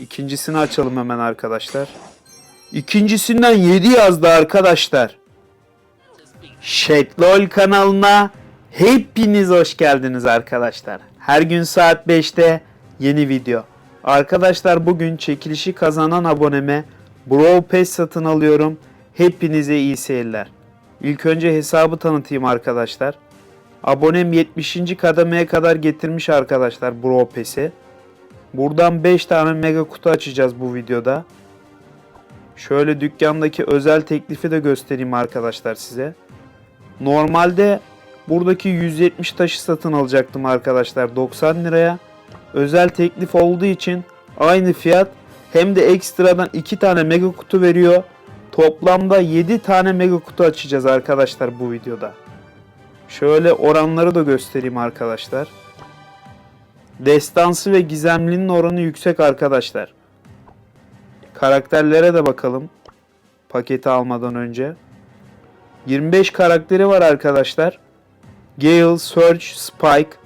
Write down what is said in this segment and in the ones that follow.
İkincisini açalım hemen arkadaşlar. İkincisinden 7 yazdı arkadaşlar. Şetlol kanalına hepiniz hoş geldiniz arkadaşlar. Her gün saat 5'te yeni video. Arkadaşlar bugün çekilişi kazanan aboneme Brawl Pass satın alıyorum. Hepinize iyi seyirler. İlk önce hesabı tanıtayım arkadaşlar. Abonem 70. kademeye kadar getirmiş arkadaşlar Brawl Pass'i. Buradan 5 tane mega kutu açacağız bu videoda. Şöyle dükkandaki özel teklifi de göstereyim arkadaşlar size. Normalde buradaki 170 taşı satın alacaktım arkadaşlar 90 liraya. Özel teklif olduğu için aynı fiyat hem de ekstradan 2 tane mega kutu veriyor. Toplamda 7 tane mega kutu açacağız arkadaşlar bu videoda. Şöyle oranları da göstereyim arkadaşlar. Destansı ve gizemlinin oranı yüksek arkadaşlar. Karakterlere de bakalım. Paketi almadan önce. 25 karakteri var arkadaşlar. Gale, Surge, Spike.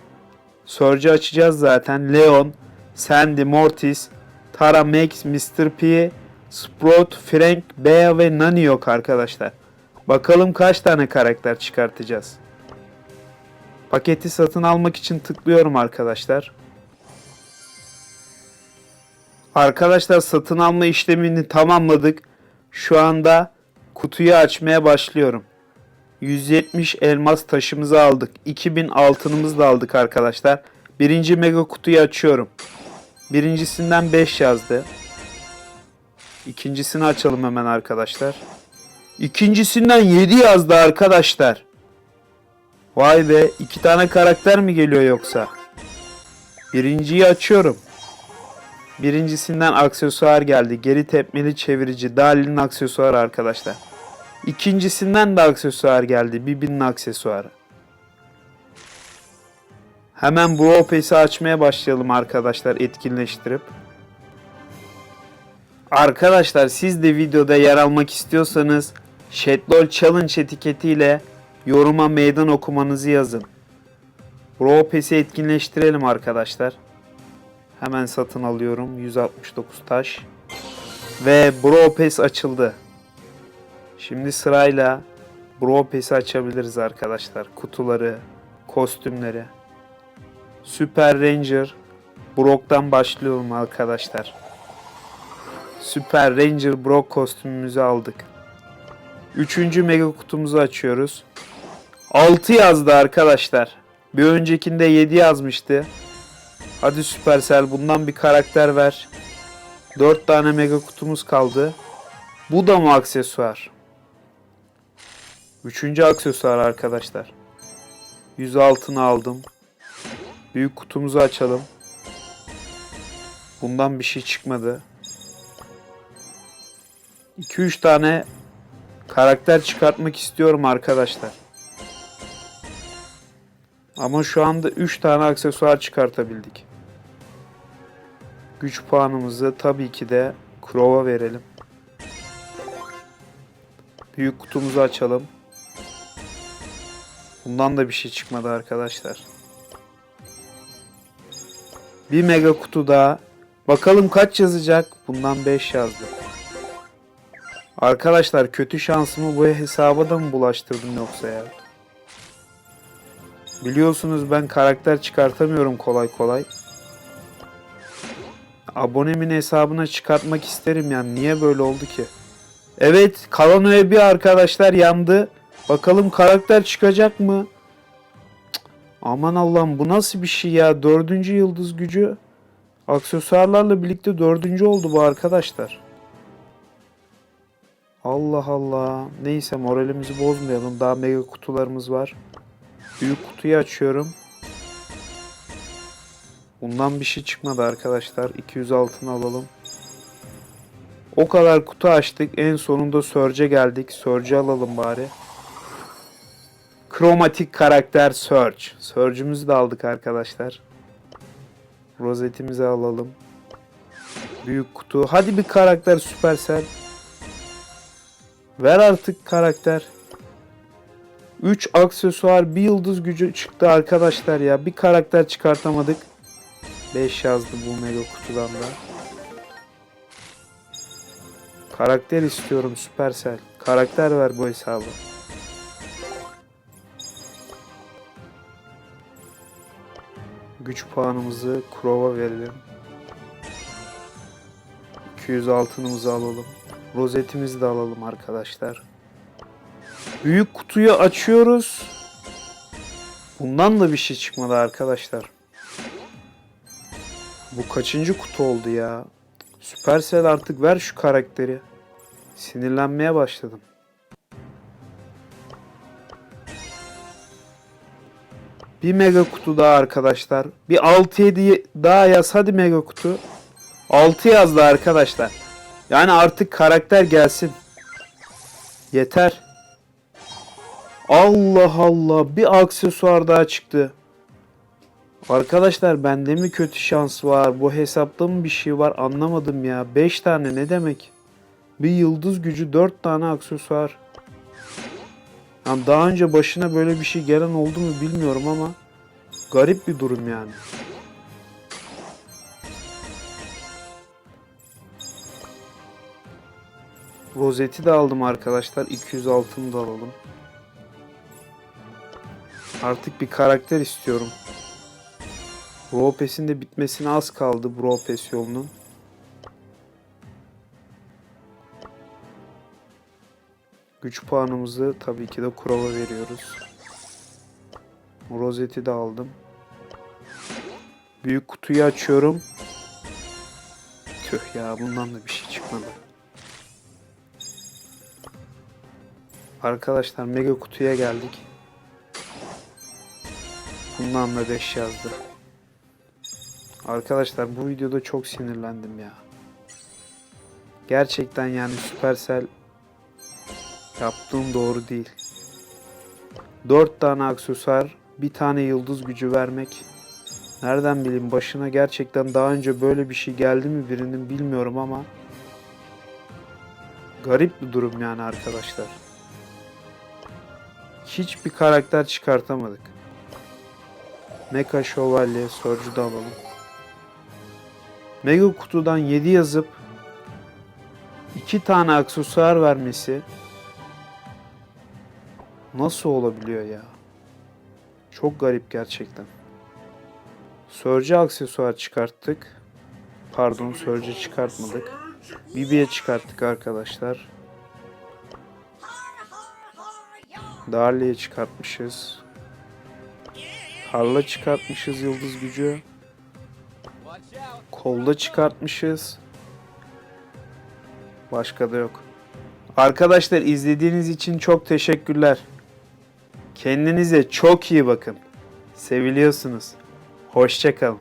Surge'ı açacağız zaten. Leon, Sandy, Mortis, Tara, Max, Mr. P, Sprout, Frank, Bea ve Nani yok arkadaşlar. Bakalım kaç tane karakter çıkartacağız. Paketi satın almak için tıklıyorum arkadaşlar. Arkadaşlar satın alma işlemini tamamladık. Şu anda kutuyu açmaya başlıyorum. 170 elmas taşımızı aldık. 2000 altınımızı da aldık arkadaşlar. Birinci mega kutuyu açıyorum. Birincisinden 5 yazdı. İkincisini açalım hemen arkadaşlar. İkincisinden 7 yazdı arkadaşlar. Vay be iki tane karakter mi geliyor yoksa? Birinciyi açıyorum. Birincisinden aksesuar geldi. Geri tepmeli çevirici. Dali'nin aksesuarı arkadaşlar. İkincisinden de aksesuar geldi. Bibi'nin aksesuarı. Hemen Brawl Pass'i açmaya başlayalım arkadaşlar etkinleştirip. Arkadaşlar siz de videoda yer almak istiyorsanız Shetlol Challenge etiketiyle yoruma meydan okumanızı yazın. Pass'i etkinleştirelim arkadaşlar. Hemen satın alıyorum. 169 taş. Ve Brawl Pass açıldı. Şimdi sırayla Brawl Pass'i açabiliriz arkadaşlar. Kutuları, kostümleri. Super Ranger Brock'tan başlıyorum arkadaşlar. Super Ranger Brock kostümümüzü aldık. Üçüncü mega kutumuzu açıyoruz. 6 yazdı arkadaşlar. Bir öncekinde 7 yazmıştı. Hadi Supercell bundan bir karakter ver. 4 tane mega kutumuz kaldı. Bu da mı aksesuar? Üçüncü aksesuar arkadaşlar. 100 altını aldım. Büyük kutumuzu açalım. Bundan bir şey çıkmadı. 2-3 tane karakter çıkartmak istiyorum arkadaşlar. Ama şu anda 3 tane aksesuar çıkartabildik. Güç puanımızı tabii ki de Crow'a verelim. Büyük kutumuzu açalım. Bundan da bir şey çıkmadı arkadaşlar. Bir mega kutu daha. Bakalım kaç yazacak? Bundan 5 yazdı. Arkadaşlar kötü şansımı bu hesaba da mı bulaştırdım yoksa ya? Biliyorsunuz ben karakter çıkartamıyorum kolay kolay. Abonemin hesabına çıkartmak isterim yani. Niye böyle oldu ki? Evet Kalano'ya bir arkadaşlar yandı. Bakalım karakter çıkacak mı? Cık, Aman Allah'ım bu nasıl bir şey ya? Dördüncü yıldız gücü. Aksesuarlarla birlikte dördüncü oldu bu arkadaşlar. Allah Allah. Neyse moralimizi bozmayalım. Daha mega kutularımız var. Büyük kutuyu açıyorum. Bundan bir şey çıkmadı arkadaşlar. 200 altını alalım. O kadar kutu açtık. En sonunda Surge'e geldik. Surge'ı alalım bari. Kromatik karakter Surge. Surge'ümüzü de aldık arkadaşlar. Rozetimizi alalım. Büyük kutu. Hadi bir karakter Supercell. Ver artık karakter. 3 aksesuar, bir yıldız gücü çıktı arkadaşlar ya. Bir karakter çıkartamadık. 5 yazdı bu mega kutudan da. Karakter istiyorum Supercell. Karakter ver bu hesabı. Güç puanımızı Crow'a verelim. 200 altınımızı alalım. Rozetimizi de alalım arkadaşlar. Büyük kutuyu açıyoruz. Bundan da bir şey çıkmadı arkadaşlar. Bu kaçıncı kutu oldu ya? Supercell artık ver şu karakteri. Sinirlenmeye başladım. Bir mega kutu daha arkadaşlar. Bir 6-7 daha yaz hadi mega kutu. 6 yazdı arkadaşlar. Yani artık karakter gelsin. Yeter. Allah Allah bir aksesuar daha çıktı. Arkadaşlar bende mi kötü şans var? Bu hesapta mı bir şey var? Anlamadım ya. 5 tane ne demek? Bir yıldız gücü 4 tane aksesuar. Yani daha önce başına böyle bir şey gelen oldu mu bilmiyorum ama garip bir durum yani. Rozeti de aldım arkadaşlar. 200 altını da alalım. Artık bir karakter istiyorum. Brawl Pass'in de bitmesine az kaldı Pass yolunun. Güç puanımızı tabii ki de Kurova veriyoruz. Rozeti de aldım. Büyük kutuyu açıyorum. Tüh ya bundan da bir şey çıkmadı. Arkadaşlar mega kutuya geldik. Bundan da 5 yazdı. Arkadaşlar bu videoda çok sinirlendim ya. Gerçekten yani Supercell yaptığım doğru değil. 4 tane aksesuar, bir tane yıldız gücü vermek. Nereden bileyim başına gerçekten daha önce böyle bir şey geldi mi birinin bilmiyorum ama garip bir durum yani arkadaşlar. Hiçbir karakter çıkartamadık. Mecha Şövalye, Surge'u da. Mega kutudan 7 yazıp 2 tane aksesuar vermesi nasıl olabiliyor ya? Çok garip gerçekten. Surge aksesuar çıkarttık. Pardon Surge çıkartmadık. Bibi'ye çıkarttık arkadaşlar. Darley'e çıkartmışız. Karla çıkartmışız yıldız gücü. Kolda çıkartmışız. Başka da yok. Arkadaşlar izlediğiniz için çok teşekkürler. Kendinize çok iyi bakın. Seviliyorsunuz. Hoşçakalın.